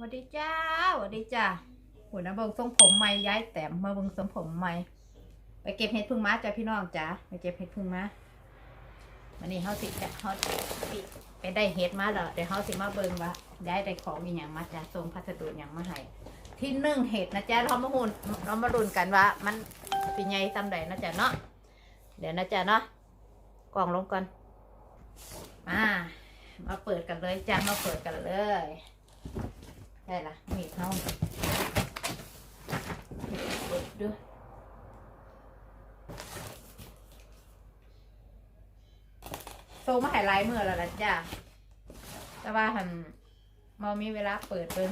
สวัสดีจ้าสวัสดีจ้าหัวหน้าเบิ้งทรงผมใหม่ย้ายแต้มมาเบิ้งทรงผมใหม่ไปเก็บเห็ดพึ่งมาจ้าพี่น้องจ้าไปเก็บเห็ดพึ่งมาวันนี้เขาสิจะเขาสิไปได้เห็ดมาแล้วเดี๋ยวเขาสิมาเบิ้งว่าย้ายได้ของอีหยังมาจ้าส่งพัสดุอย่างมาให้ที่นึ่งเห็ดนะจ้าเรามาหุ่นเรามารุนกันว่า มันเป็นไงตำใดนะจ้าเนาะเดี๋ยวนะจ้าเนาะกล่องลงก่อนมามาเปิดกันเลยจ้ามาเปิดกันเลย ได้ละมีเท่าเปิดด้วยโซมาหายลายเมื่อแล้วล่ะจ้าแต่ว่าหันมอมีเวลาเปิดเพิ่น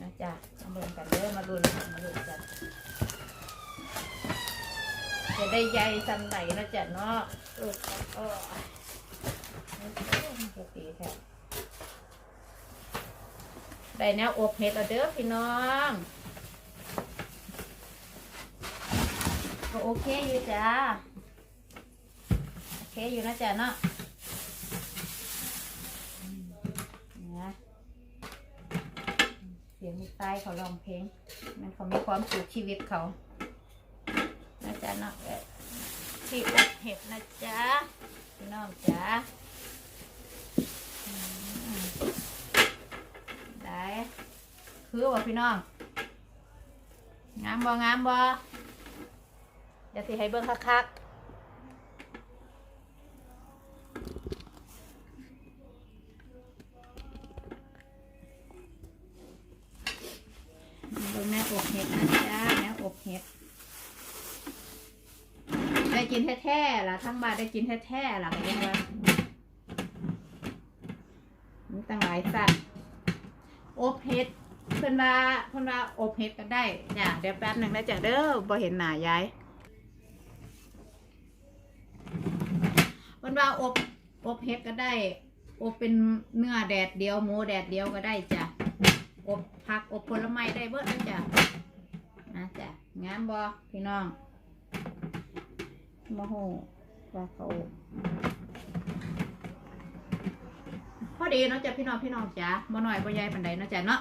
นะจ้ามาลุ้นกันเด้อมาลุ้นมาลุ้นกัน จะ ได้ใยสันไหนนะจ๊ะเนาะเออเออปกติแท้ได้แนวอบเห็ดแล้วเด้อพี่น้องก็โอเคอยู่จ้าโอเคอยู่นะจ๊ะเนาะนะเสียงมีใต้เขาร้องเพลง มันเขามีความสุขชีวิตเขา นะจ๊ะเนาะเอ่อที่อบเห็ดนะจ๊ะพี่น้องจ๊ะได้คือว่าพี่น้องงามบ่งามบ่เดี๋ยวสิให้เบิ่งคักๆเบิ่งแม่อบเห็ดนะจ๊ะแม่อบเห็ด กินแท้ๆล่ะทั้งบ้านได้กินแท้ๆล่ะเรียกว่ามีตั้งหลายสัตว์อบเห็ดเพิ่นว่าเพิ่นว่าอบเห็ดก็ได้จ้ะเดี๋ยวแป๊บหนึ่งนะจ๊ะเด้อบ่เห็นหน้ายายเพิ่นว่าอบอบเห็ดก็ได้ อบเป็นเนื้อแดดเดียวหมูแดดเดียวก็ได้จ้ะอบผักอบผลไม้ได้เบิดนะจ๊ะนะจ๊ะงามบ่พี่น้อง มาโหว่าเขาพอดีเนาะจ้ะพี่น้องพี่น้องจ้ะบ่น้อยบ่ใหญ่ปานใดเนาะจ้ะเนาะ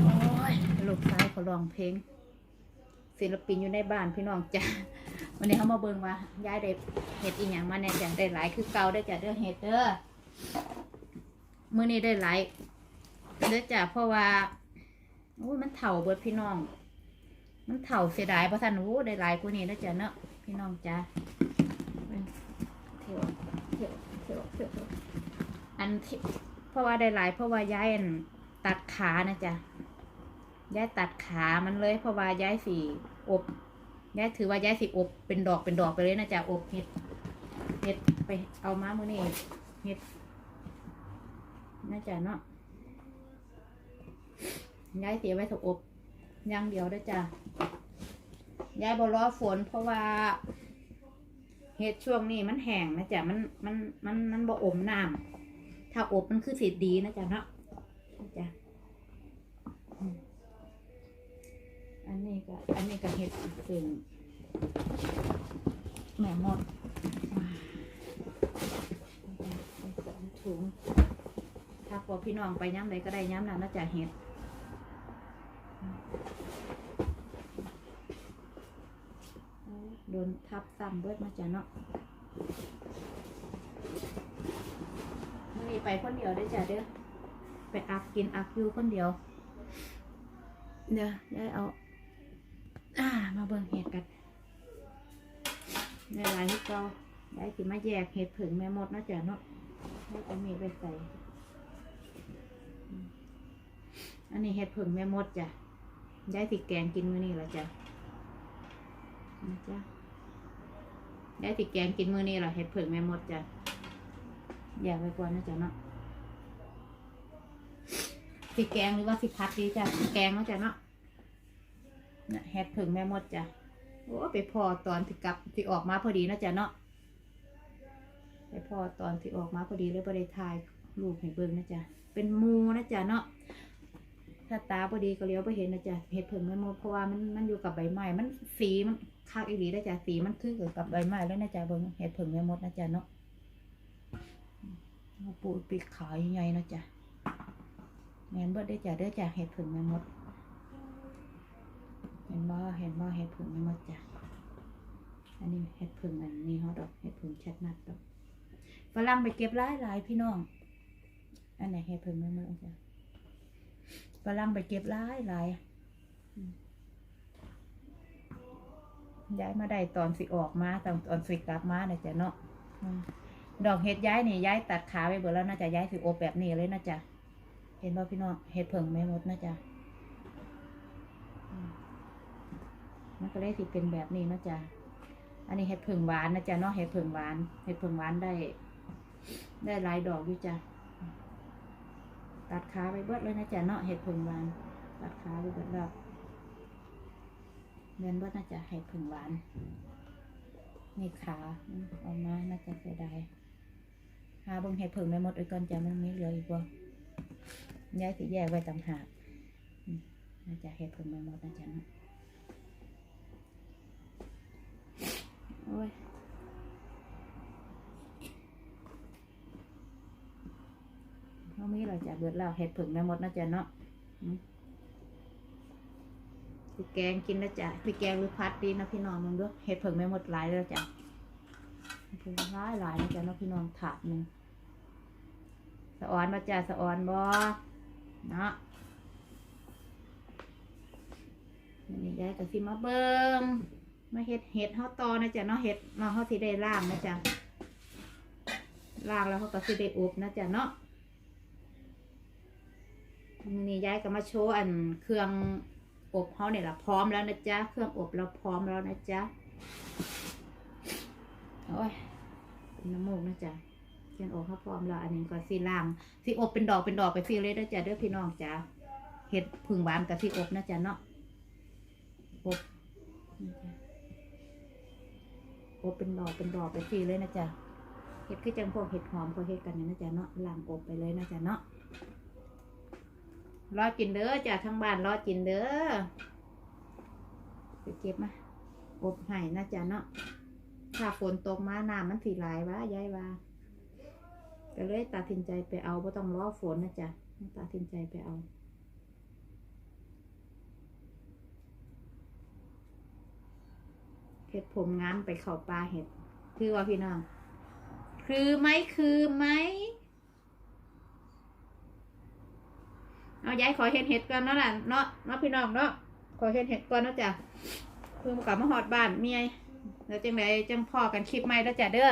โอ้ยลูกชายเขาร้องเพลงศิลปินอยู่ในบ้านพี่น้องจ้ะ วันนี้เขามาเบิ่งว่าย้ายได้เห็ดอีหยังมาเนี่ยจ้ะได้หลายคือเก่าได้จ้ะเด้อเห็ดเด้อมื้อนี้ได้หลายเด้อจ้ะเพราะว่าโอ้ยมันเถ่าเบิดพี่น้อง มันเถ่าเสียดายเพราะท่านโอ้ได้หลายกว่านี้เด้อจ้ะเนาะพี่น้องจ้ะเที่ยวเที่ยวเที่ยวเที่ยวเที่ยวอันที่เพราะว่าได้หลาย เพราะว่าย้ายอันตัดขานะจ๊ะย้ายตัดขามันเลย เพราะว่าย้ายสีอบ ยายถือว่ายายสิอบเป็นดอกเป็นดอกไปเลยนะจ๊ะอบเห็ดเห็ดไปเอามามือนี่เห็ดน่าจะเนาะยายเสียไว้ถูกอบอย่างเดียวได้อจ้ะยายบอรอฝนเพราะว่าเห็ดช่วงนี้มันแห้งนะจ๊ะมันมันมันมันบ่อมน้ำถ้าอบมันคือสีดีนะจ๊ะเนาะนะจ๊ะ อันนี้ก็อันนี้ก็เห็ดเป็นแหม่หมดสองถุงถ้าพอพี่น้องไปย้ำใดก็ได้ย้ำนั้นน่าจะเห็ดโดนทับซ้ำเบิดมาจ้ะเนาะมีไปคนเดียวได้จ้ะเด้อไปอักกินอักอยู่คนเดียว เดี๋ยวได้เอา มาเบิ่งเห็ดกันในรานที่เก่าได้สิมาแยกเห็ดผึ่งแม่มดนะจ๊ะเนาะได้จะมีไปใส่ อันนี้เห็ดผึ่งแม่มดจ้ะได้สิแกงกินมื้อนี้ละจ้ะนะจ๊ะได้สิแกงกินมื้อนี้ละเห็ดผึ่งแม่มดจ้ะแยกไว้ก่อนนะจ๊ะเนาะสิแกงหรือว่าสิพัดดีจ้ะแกงนะจ๊ะเนาะ เนี่ยเห็ดผึ่งแม่มดจ้ะโอ้ไปพอตอนที่กลับที่ออกมาพอดีนะจ๊ะเนาะไปพอตอนที่ออกมาพอดีเลยบริทายรูปให้เบิ่งนะจ๊ะเป็นมูนะจ๊ะเนาะถ้าตาพอดีก็เลี้ยวไปเห็นนะจ๊ะเห็ดเพิ่งไม่มดเพราะว่ามันมันอยู่กับใบไม้มันสีมันคักอีหลีนะจ๊ะสีมันคือกับใบไม้แล้วนะจ๊ะเบิ่งเห็ดเพิ่งไม่มดนะจ๊ะเนาะปูปีกขาวใหญ่ๆนะจ๊ะแม่นเบิดได้จ้ะเด้อจ้ะเห็ดเพิ่งไม่มด เห็นบ่เห็นบ่เห็ดผึ่งไม่หมดจ้ะอันนี้เห็ดผึ่งอันนี้เขาดอกเห็ดผึ่งชัดนัดดอกฝรั่งไปเก็บหลายหลายพี่น้อง อันไหนเห็ดผึ่งไม่หมดจ้ะฝรั่งไปเก็บหลายหลายย้ายมาได้ตอนสิออกมาตอนตอนสิกลับมาเนี่ยจ้ะเนาะดอกเห็ดย้ายนี่ย้ายตัดขาไปเบิดแล้วนะจ๊ะย้ายสิอแบบนี้เลยนะจ๊ะเห็นบ่พี่น้องเห็ดผึ่งไม่หมดนะจ๊ะ มันก็เลยสิเป็นแบบนี้นะจ๊ะอันนี้เห็ดผึ่งหวานนะจ๊ะเนาะเห็ดผึ่งหวานเห็ดผึ่งหวานได้ ได้หลายดอกอยู่จ้ะตัดขาไปเบิดเลยนะจ๊ะเนาะเห็ดผึ่งหวาน ตัดขาไปเบิดแล้วเงินเบิดนะจ๊ะเห็ดผึ่งหวานนี่ขาอืมเอกมาน่าจะเสียดายหาบงเห็ดผึ่งไม่หมดอีกก่อนจ้ะมันมีเหลืออีกบ่ย้ายสิแยกไว้ต่างหากน่าจะเห็ดผึ่งไม่หมดนะจ๊ะเนาะ โอ้ยเขามีเราจะเบิดแล้วเห็ดผึ่งไม่หมดนะจ๊ะเนาะพี่แกงกินนะจ๊ะพี่แกงหรือพัดดีนะพี่น้องมึงด้วยเห็ดผึ่งไม่หมดหลายแล้วจ้ะเห็ดผึ่งหลายหลายนะจ๊ะเนาะพี่น้องถาดหนึ่งสะออนมาจ้ะสะออนบ่เนาะนี่ยายก็สิมาเบิ่ง มาเฮ็ดเห็ดเฮาตอนะจ๊ะเนาะเห็ดเนาะเฮาสิได้ล่างนะจ๊ะล่างแล้วเขาก็สิได้อบนะจ๊ะเนาะมือนี่ยายก็มาโชว์อันเครื่องอบเฮาเนี่ยละพร้อมแล้วนะจ๊ะเครื่องอบเราพร้อมแล้วนะจ๊ะโอ้ยเป็นน้ำมูกนะจ๊ะเครื่องอบเขาพร้อมแล้วอันนี้ก็สิล่างสิอบเป็นดอกเป็นดอกไปสิเลยนะจ๊ะเด้อพี่น้องจ๊ะเห็ดผึ่งหวานกับสิอบนะจ๊ะเนาะอบนี่จ้ะ อบเป็นดอกเป็นดอกไปฟรีเลยนะจ๊ะเห็ดคือจังพวกเห็ดหอมเขาเห็ดกันเนี่ยนะจ๊ะเนาะล้างอบไปเลยนะจ๊ะเนาะรอกินเด้อจ้ะทั้งบ้านรอกินเด้อไปเก็บมาอบให้นะจ๊ะเนาะถ้าฝนตกมาน้ำมันสีหลายวะยายว่าก็เลยตัดสินใจไปเอาไม่ต้องรอฝนนะจ๊ะตัดสินใจไปเอา เห็ดผมงามไปเข้าปลาเห็ด คือว่าพี่น้อง คือไหมคือไหมเอายายขอเห็ดเห็ดก่อนเนาะล่ะเนาะเนาะพี่น้องเนาะขอเห็ดเห็ดก่อนเนาะจ้ะเพิ่งกลับมาหอดบ้านเมียแล้วจังไดจังพ่อกันคลิปใหม่แล้วจ้ะเด้อ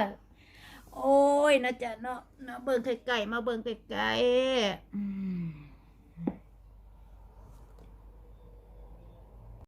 โอ้ยนะจ๊ะเนาะเนาะเบิ่งไก่ๆมาเบิ่งไก่ๆอืม